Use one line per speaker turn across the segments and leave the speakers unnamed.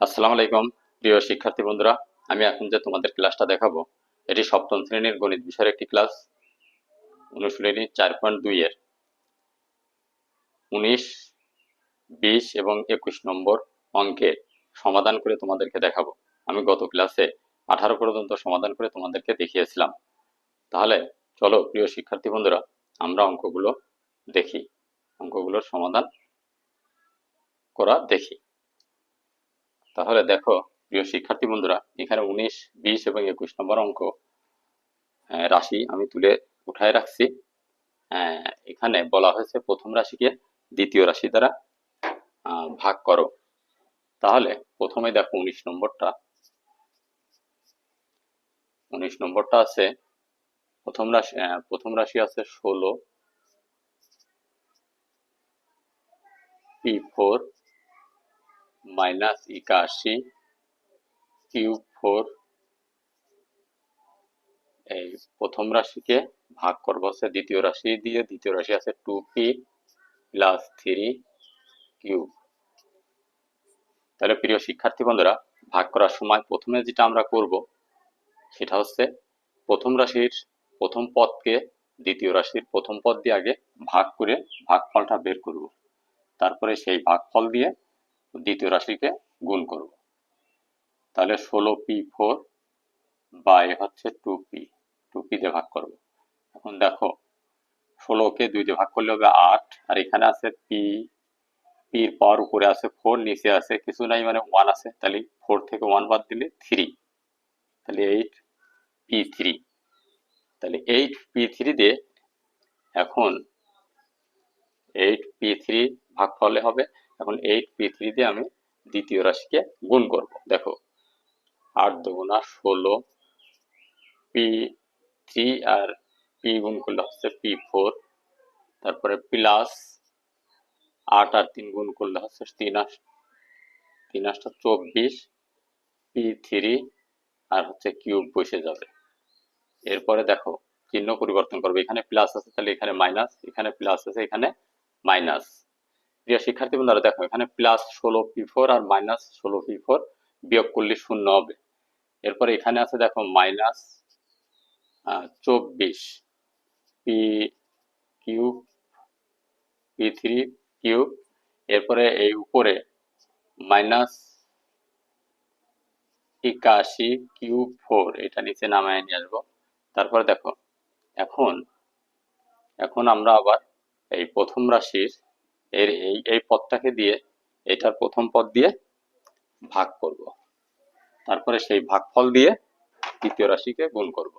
আসসালামু আলাইকুম, প্রিয় শিক্ষার্থী বন্ধুরা। আমি এখন যে তোমাদের ক্লাসটা দেখাবো, এটি সপ্তম শ্রেণির গণিত বিষয়ের একটি ক্লাস অনুশীলনী চার পয়েন্ট দুই এর। উনিশ, বিশ এবং একুশ নম্বর অঙ্কের সমাধান করে তোমাদেরকে দেখাবো। আমি গত ক্লাসে আঠারো পর্যন্ত সমাধান করে তোমাদেরকে দেখিয়েছিলাম। তাহলে চলো, প্রিয় শিক্ষার্থী বন্ধুরা, আমরা অঙ্কগুলো দেখি। অঙ্কগুলোর সমাধান করা দেখি। তাহলে দেখো, প্রিয় শিক্ষার্থী বন্ধুরা, এখানে উনিশ, বিশ এবং একুশ নম্বর অঙ্ক রাশি আমি তুলে উঠায় রাখছি। এখানে বলা হয়েছে প্রথম রাশিকে দ্বিতীয় রাশি দ্বারা ভাগ করো। তাহলে প্রথমে দেখো উনিশ নম্বরটা। উনিশ নম্বরটা আছে, প্রথম রাশি প্রথম রাশি আছে ষোলো, পি ফোর মাইনাস একাশি কিউব ফোর এই প্রথম রাশিকে ভাগ করব হচ্ছে দ্বিতীয় রাশি দিয়ে দ্বিতীয় রাশি আছে two P plus three cube. তাহলে প্রিয় শিক্ষার্থী বন্ধুরা, ভাগ করার সময় প্রথমে যেটা আমরা করব, সেটা হচ্ছে প্রথম রাশির প্রথম পদকে দ্বিতীয় রাশির প্রথম পদ দিয়ে আগে ভাগ করে ভাগফলটা বের করব। তারপরে সেই ভাগফল দিয়ে দ্বিতীয় রাশিকে গুণ করব। তাহলে ষোলো পি ফোর বাই হচ্ছে টু পি টু পি দিয়ে ভাগ করব। এখন দেখো, ষোলোকে দুই দিয়ে ভাগ করলে হবে আট, আর এখানে আছে পি, পির পর উপরে আছে ফোর, নিচে আছে কিছু নাই মানে ওয়ান আছে। তাহলে ফোর থেকে ওয়ান বাদ দিলে থ্রি তাহলে এইট পি থ্রি তাহলে এইট পি থ্রি দিয়ে এখন এইট পি থ্রি ভাগ ফলে হবে এখন এইট পি থ্রি দিয়ে আমি দ্বিতীয় রাশিকে গুণ করব। দেখো, আট দুগুণা ষোলো পি থ্রি আর পি গুণ করলে হচ্ছে পি ফোর তারপরে প্লাস আট আর তিন গুণ করলে হচ্ছে তিন আস তিন আটটা চব্বিশ পি থ্রি আর হচ্ছে কিউব বসে যাবে। এরপরে দেখো, চিহ্ন পরিবর্তন করবে। এখানে প্লাস আছে, তাহলে এখানে মাইনাস এখানে প্লাস আছে, এখানে মাইনাস প্রিয় শিক্ষার্থী বন্ধুরা, দেখো, এখানে প্লাস ষোলো পি ফোর আর মাইনাস ষোলো পি ফোর বিয়োগ করলে শূন্য হবে। এরপরে এখানে আছে, দেখো মাইনাস চব্বিশ। P cube P three cube এরপরে এই উপরে মাইনাস একাশি কিউব ফোর এটা নিচে নামায় নিয়ে আসব। তারপরে দেখো, এখন এখন আমরা আবার এই প্রথম রাশির এর এই এই পদটাকে দিয়ে এটার প্রথম পদ দিয়ে ভাগ করব। তারপরে সেই ভাগফল দিয়ে দ্বিতীয় রাশিকে গুণ করব।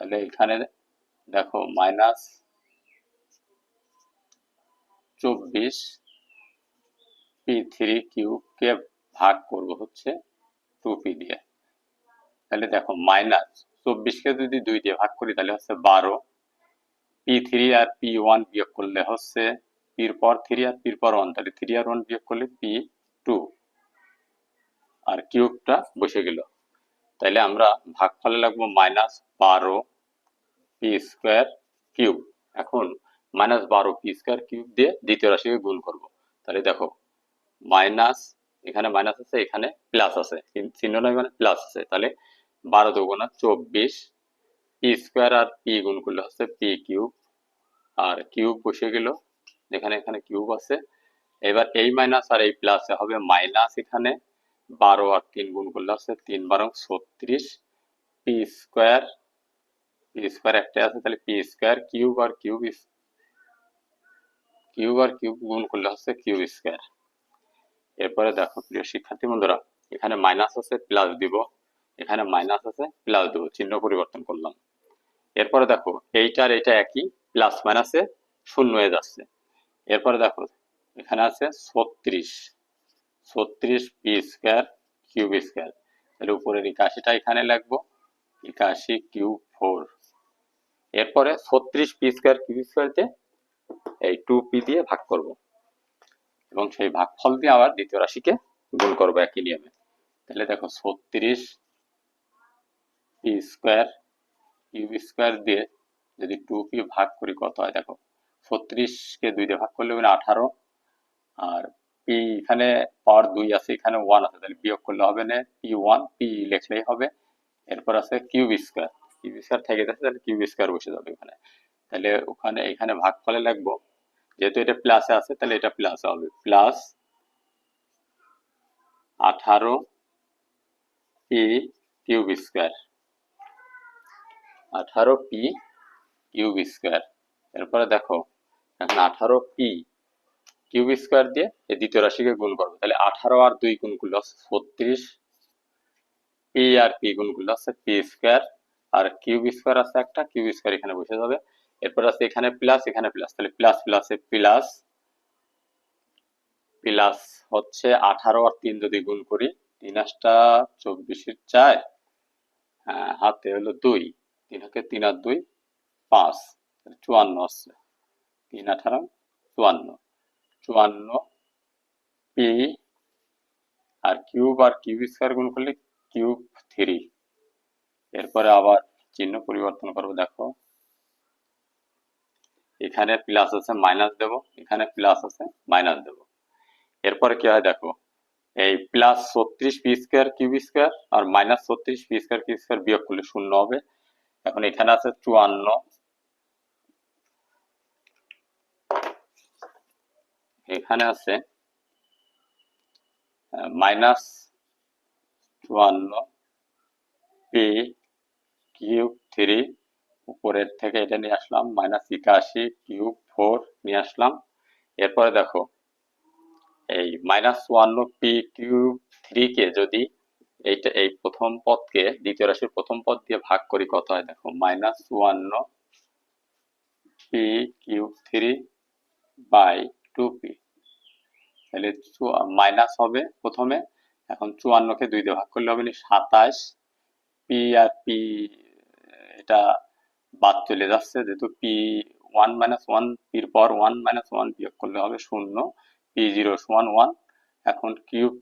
তাহলে এখানে দেখো মাইনাস চব্বিশ পি থ্রি কিউবকে ভাগ করব হচ্ছে টু পি দিয়ে। তাহলে দেখো মাইনাস চব্বিশকে যদি দুই দিয়ে ভাগ করি তাহলে হচ্ছে বারো। পি থ্রি আর পি ওয়ান বিয়োগ করলে হচ্ছে পির পর থ্রি আর পির পর ওয়ান তাহলে থ্রি আর ওয়ান বিয়োগ করলে পি টু আর কিউবটা বসে গেল। তাহলে আমরা ভাগফলে লাগবো মাইনাস বারো পি স্কোয়ার কিউব এখন মাইনাস বারো পি স্কোয়ার কিউব দিয়ে দ্বিতীয় রাশিকে গুণ করব। তাহলে দেখো মাইনাস এখানে মাইনাস আছে, এখানে প্লাস আছে। চিহ্ন- চিহ্ন নয় মানে প্লাস আছে। তাহলে বারো দুগুণা চব্বিশ পি স্কোয়ার আর পি গুণ করলে হচ্ছে পি কিউব আর কিউব বসে গেল এখানে এখানে কিউব আছে। এবার এই মাইনাস আর এই প্লাসে হবে মাইনাস এখানে। বারো আর তিন গুণ করলে হচ্ছে তিন বারো ছত্রিশ। পি স্কোয়ার পি স্কোয়ার একটা আছে, তাহলে পি স্কোয়ার কিউব আর কিউব কিউব আর কিউব গুণ করলে হচ্ছে কিউব স্কোয়ার এরপরে দেখো প্রিয় শিক্ষার্থী বন্ধুরা, এখানে মাইনাস আছে প্লাস দিব। এখানে মাইনাস আছে প্লাস দিব, চিহ্ন পরিবর্তন করলাম। এরপরে দেখো, এইটা আর এটা একই প্লাস মাইনাসে শূন্য হয়ে যাচ্ছে। এরপরে দেখো, এখানে আছে ছত্রিশ। ছত্রিশ পি স্কোয়ার কিউব স্কোয়ার। তাহলে উপরের একাশিটা এখানে লাগবো একাশি কিউব ফোর। এরপরে ছত্রিশ পি স্কোয়ার কিউব স্কোয়ারতে এই টু পি দিয়ে ভাগ করব। এবং সেই ভাগফল দিয়ে আবার দ্বিতীয় রাশিকে গুণ করব একই নিয়মে। তাহলে দেখো, ছত্রিশ পি স্কোয়ার কিউব স্কোয়ার দিয়ে যদি টু পি ভাগ করি, কত হয় দেখো ছত্রিশকে দুই দিয়ে ভাগ করলে মানে আঠারো। আর পি এখানে পাওয়ার দুই আছে, এখানে ওয়ান আছে, তাহলে বিয়োগ করলে হবে না পি ওয়ান পি লিখলেই হবে। এরপর আছে কিউব স্কোয়ার কিউব স্কোয়ার থেকে যাচ্ছে তাহলে কিউব স্কোয়ার বসে যাবে এখানে। তাহলে ওখানে, এখানে ভাগ ফলে লাগবো যেহেতু এটা প্লাসে আছে, তাহলে এটা প্লাস হবে। প্লাস আঠারো পি কিউব স্কোয়ার। আঠারো পি কিউব স্কোয়ার। এরপরে দেখো এখন আঠারো পি কিউব স্কোয়ার দিয়ে এই দ্বিতীয় রাশিকে গুণ করব। তাহলে আঠারো আর দুই গুণ করলে ছত্রিশ। পি আর পি গুণ করলে পি স্কোয়ার। আর কিউব স্কোয়ার আছে একটা কিউব স্কোয়ার এখানে বসে যাবে। এরপর আছে এখানে প্লাস এখানে প্লাস। তাহলে প্লাস প্লাসে প্লাস। প্লাস হচ্ছে আঠারো আর তিন যদি গুণ করি তিন আটটা চব্বিশের চার। হ্যাঁ, হাতে হলো দুই। তিন হাতে তিন আর দুই পাঁচ। চুয়ান্ন আসছে তিন আঠারো চুয়ান্ন। চুয়ান্ন পি আর কিউব আর কিউব স্কোয়ার গুণ করলে কিউব থ্রি। এরপরে আবার চিহ্ন পরিবর্তন করব, দেখো। এখানে প্লাস আছে মাইনাস দেব। এখানে প্লাস আছে মাইনাস দেব। এরপরে কি হয়, দেখো। এই প্লাস ছত্রিশ পি স্কোয়ার কিউব স্কোয়ার আর মাইনাস ছত্রিশ পি স্কোয়ার কিউব স্কোয়ার বিয়োগ করলে শূন্য হবে। এখন এখানে আছে চুয়ান্ন এখানে আছে মাইনাস চুয়ান্ন পি কিউব থ্রি উপরের থেকে এটা নিয়ে আসলাম মাইনাস একাশি কিউব ফোর নিয়ে আসলাম। এরপরে দেখো, এই মাইনাস ওয়ান্ন পি কিউব থ্রি কে যদি এইটা এই প্রথম পদকে, দ্বিতীয় রাশির প্রথম পদ দিয়ে ভাগ করি, কত হয়? দেখো minus ওয়ান্ন P cube three by two P তাহলে মাইনাস হবে প্রথমে। এখন চুয়ান্নকে দুই দিয়ে ভাগ করলে হবে সাতাশ। পি আর পি এটা বাদ চলে যাচ্ছে, যেহেতু পি ওয়ান মাইনাস ওয়ান পির পর ওয়ান মাইনাস ওয়ান বিয়োগ করলে হবে শূন্য। পি জিরো সমান ওয়ান এখন কিউব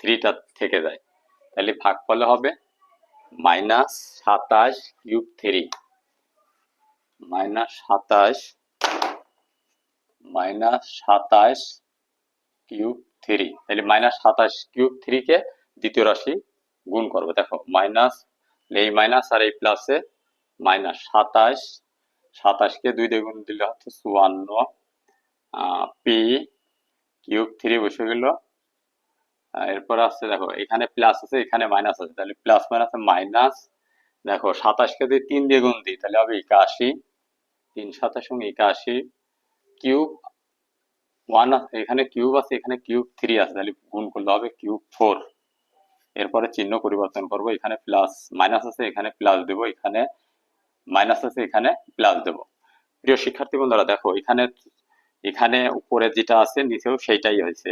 থ্রিটা থেকে যায়। তাহলে ভাগ করলে হবে মাইনাস সাতাশ কিউব থ্রি মাইনাস সাতাশ মাইনাস সাতাশ কিউব থ্রি। তাহলে মাইনাস সাতাশ কিউব থ্রি কে দ্বিতীয় রাশি গুণ করব। দেখো, মাইনাস, এই মাইনাস আর এই প্লাসে মাইনাস সাতাশ সাতাশকে দুই দিয়ে গুণ দিলে হচ্ছে চুয়ান্ন। পি কিউব থ্রি বসে গেল। এরপর আছে, দেখো, এখানে প্লাস আছে, এখানে মাইনাস আছে। তাহলে প্লাস মাইনাস মাইনাস, দেখো সাতাশকে যদি তিন দিয়ে গুণ দিই তাহলে হবে একাশি। তিন সাতাশ একাশি। কিউব ওয়ান আছে, এখানে কিউব আছে, এখানে কিউব থ্রি আছে, তাহলে গুণ করলে হবে কিউব ফোর এরপরে চিহ্ন পরিবর্তন করব, এখানে প্লাস মাইনাস আছে, এখানে প্লাস দেব, এখানে মাইনাস আছে, এখানে প্লাস দেব। প্রিয় শিক্ষার্থী বন্ধুরা, দেখো, এখানে এখানে উপরে যেটা আছে, নিচেও সেইটাই হয়েছে।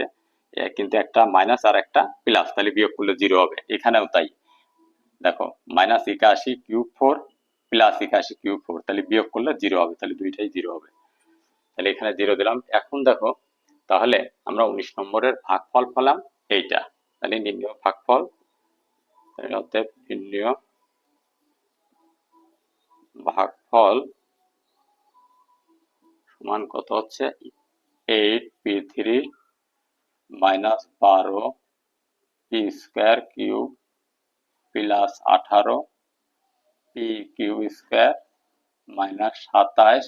কিন্তু একটা মাইনাস আর একটা প্লাস তাহলে বিয়োগ করলে জিরো হবে। এখানেও তাই। দেখো মাইনাস একাশি কিউব ফোর প্লাস একাশি কিউব ফোর তাহলে বিয়োগ করলে জিরো হবে, তাহলে দুইটাই জিরো হবে। তাহলে এখানে জিরো দিলাম। এখন দেখো, তাহলে আমরা উনিশ নম্বরের ভাগফল পেলাম এইটা। তাহলে নির্ণয় ভাগফল অতএব নির্ণয় ভাগফল সমান কত হচ্ছে? এইট পি থ্রি মাইনাস বারো পি স্কোয়ার কিউব প্লাস আঠারো পি কিউব স্কোয়ার মাইনাস সাতাশ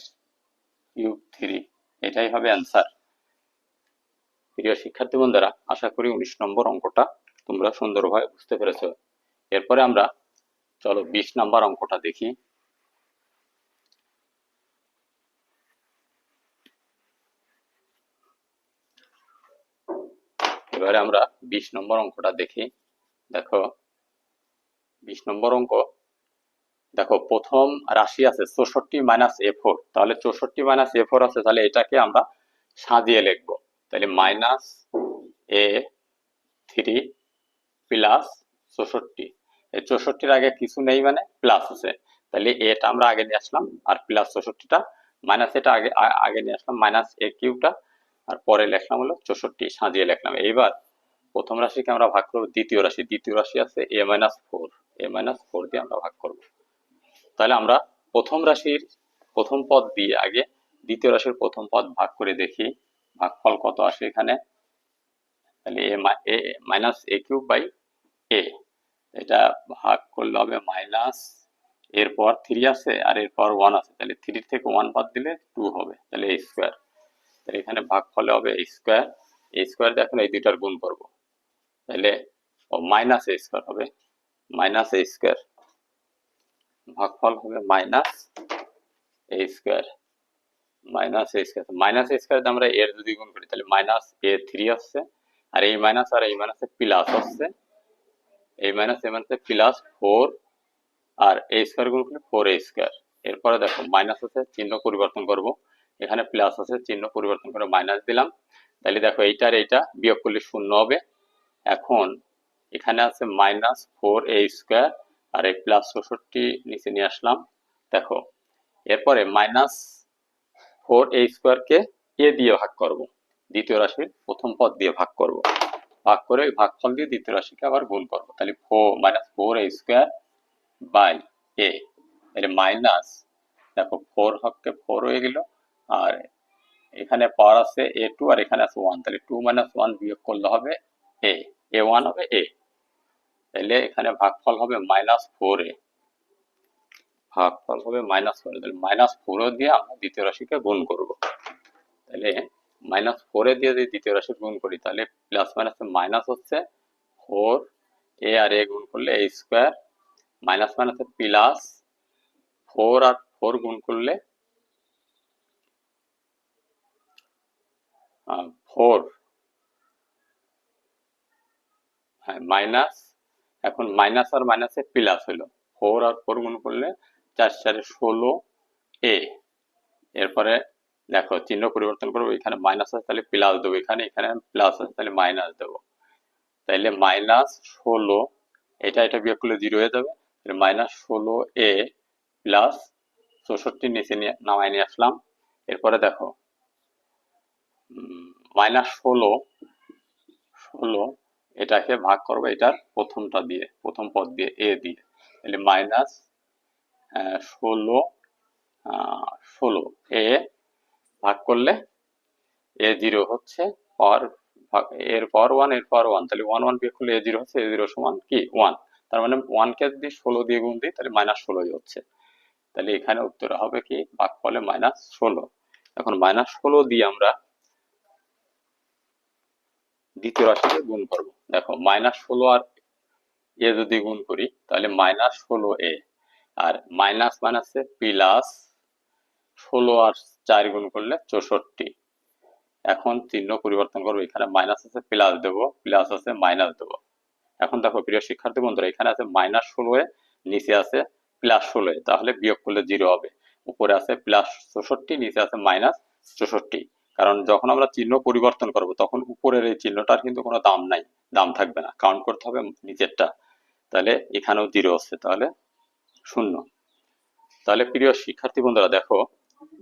কিউব থ্রি। এটাই হবে অ্যান্সার প্রিয় শিক্ষার্থী বন্ধুরা, আশা করি উনিশ নম্বর অঙ্কটা তোমরা সুন্দরভাবে বুঝতে পেরেছ। এরপরে আমরা চলো বিশ নাম্বার অঙ্কটা দেখি। এবারে আমরা বিশ নম্বর অঙ্কটা দেখি। দেখো, বিশ নম্বর অঙ্ক দেখো, প্রথম রাশি আছে চৌষট্টি মাইনাস এ ফোর তাহলে চৌষট্টি মাইনাস এ ফোর আছে, তাহলে এটাকে আমরা সাজিয়ে লিখব। তাহলে মাইনাস এ থ্রি প্লাস চৌষট্টি। এই চৌষট্টির আগে কিছু নেই মানে প্লাস আছে। তাহলে এটা আমরা আগে নিয়ে আসলাম, আর প্লাস চৌষট্টিটা মাইনাস এটা আগে আগে নিয়ে আসলাম মাইনাস এ কিউটা আর পরে লিখলাম হলো চৌষট্টি, সাজিয়ে লিখলাম। এইবার প্রথম রাশিকে আমরা ভাগ করব, দ্বিতীয় রাশি। দ্বিতীয় রাশি আছে A minus four A minus four দিয়ে আমরা ভাগ করব। তাহলে আমরা প্রথম রাশির প্রথম পদ দিয়ে আগে দ্বিতীয় রাশির প্রথম পদ ভাগ করে দেখি। ভাগফল কত আসে এখানে? তাহলে A minus A cube by A এটা ভাগ করলে হবে মাইনাস এরপর থ্রি আছে আর এরপর ওয়ান আছে তাহলে থ্রি থেকে ওয়ান বাদ দিলে টু হবে। তাহলে এ স্কোয়ার তাহলে এখানে ভাগ ফলে হবে এ স্কোয়ার এ স্কোয়ার দেখুন এই দুইটার গুণ করব। তাহলে মাইনাস এ স্কোয়ার হবে। মাইনাস এ স্কোয়ার ভাগফল হবে minus A square minus A square minus A square আমরা এর যদি গুণ করি, তাহলে মাইনাস এ থ্রি আসছে। আর এই মাইনাস আর এই মাইনাসে প্লাস আসছে। এই মাইনাস এই মাইনাসে প্লাস ফোর আর এ স্কোয়ার গুণ করলে ফোর এ স্কোয়ার এরপরে দেখো মাইনাস আছে, চিহ্ন পরিবর্তন করব। এখানে প্লাস আছে, চিহ্ন পরিবর্তন করে মাইনাস দিলাম। তাহলে দেখো, এইটা আর এইটা বিয়োগ করলে শূন্য হবে। এখন এখানে আছে মাইনাস ফোর এ স্কোয়ার আর এই প্লাস চৌষট্টি নিচে নিয়ে আসলাম। দেখো, এরপরে মাইনাস ফোর এ স্কোয়ারকে এ দিয়ে ভাগ করব। দ্বিতীয় রাশির প্রথম পদ দিয়ে ভাগ করব। ভাগ করে ওই ভাগফল দিয়ে দ্বিতীয় রাশিকে আবার গুণ করব। তাহলে four, minus four A square by A. এর মাইনাস, দেখো, ফোর হককে ফোর হয়ে গেল। আর এখানে পাওয়ার আছে এ টু, আর এখানে আছে ওয়ান। তাহলে টু মাইনাস ওয়ান বিয়োগ করলে হবে এ। এ ওয়ান হবে এ। তাহলে এখানে ভাগফল হবে মাইনাস ফোর এ। ভাগফল হবে মাইনাস ফোর তাহলে মাইনাস ফোর দিয়ে আমরা দ্বিতীয় রাশিকে গুণ করব। তাহলে মাইনাস ফোরে দিয়ে যদি দ্বিতীয় রাশি গুণ করি তাহলে প্লাস মাইনাস মাইনাস হচ্ছে ফোর এ আর এ গুণ করলে এ স্কোয়ার মাইনাস মাইনাসে প্লাস ফোর আর ফোর গুণ করলে ফোর মাইনাস এখন মাইনাস আর মাইনাসে প্লাস হলো ফোর আর ফোর গুণ করলে চার চারে ষোলো এ এরপরে দেখো, চিহ্ন পরিবর্তন করব, এখানে মাইনাস আছে তাহলে প্লাস দেবো। এখানে এখানে প্লাস আছে তাহলে মাইনাস দেবো। তাইলে মাইনাস ষোলো, এটা এটা বিয়োগ করলে জিরো হয়ে যাবে। তাহলে মাইনাস ষোলো এ প্লাস চৌষট্টি নিচে নিয়ে নামায় নিয়ে আসলাম। এরপরে দেখো মাইনাস ষোলো ষোলো এটাকে ভাগ করব এটার প্রথমটা দিয়ে, প্রথম পদ দিয়ে এ দিয়ে। তাহলে মাইনাস ষোলো ষোলো। এ ভাগ করলে এ জিরো হচ্ছে পর এর ওয়ানের ওয়ান তাহলে ওয়ান ওয়ান বিয়োগ করলে এ জিরো হচ্ছে এ জিরো সমান কি? ওয়ান তার মানে ওয়ানকে যদি ষোলো দিয়ে গুণ দিই, তাহলে মাইনাস ষোলোই হচ্ছে। তাহলে এখানে উত্তর হবে কি? ভাগ করলে মাইনাস ষোলো। এখন মাইনাস ষোলো দিয়ে আমরা দ্বিতীয় রাশিকে গুণ করব। দেখো মাইনাস ষোলো আর এ যদি গুণ করি, তাহলে মাইনাস ষোলো এ। আর মাইনাস মাইনাসে প্লাস ষোলো আর চার গুণ করলে চৌষট্টি। এখন চিহ্ন পরিবর্তন করব, এখানে মাইনাস আছে প্লাস দেবো প্লাস আছে মাইনাস দেবো। এখন দেখো, প্রিয় শিক্ষার্থী বন্ধুরা, এখানে আছে মাইনাস ষোলো এ, নিচে আছে প্লাস ষোলো তাহলে বিয়োগ করলে জিরো হবে। উপরে আছে প্লাস চৌষট্টি, নিচে আছে মাইনাস চৌষট্টি। কারণ যখন আমরা চিহ্ন পরিবর্তন করব, তখন উপরের এই চিহ্নটার কিন্তু কোনো দাম নাই, দাম থাকবে না। কাউন্ট করতে হবে নিচেরটা। তাহলে এখানেও জিরো হচ্ছে তাহলে শূন্য। তাহলে প্রিয় শিক্ষার্থী বন্ধুরা, দেখো,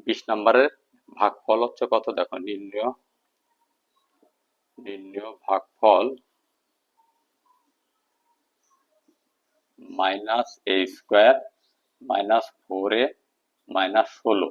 বিশ নম্বরের ভাগফল হচ্ছে কত? দেখো, নির্ণয় নির্ণয় ভাগফল minus A square minus four A minus ষোলো।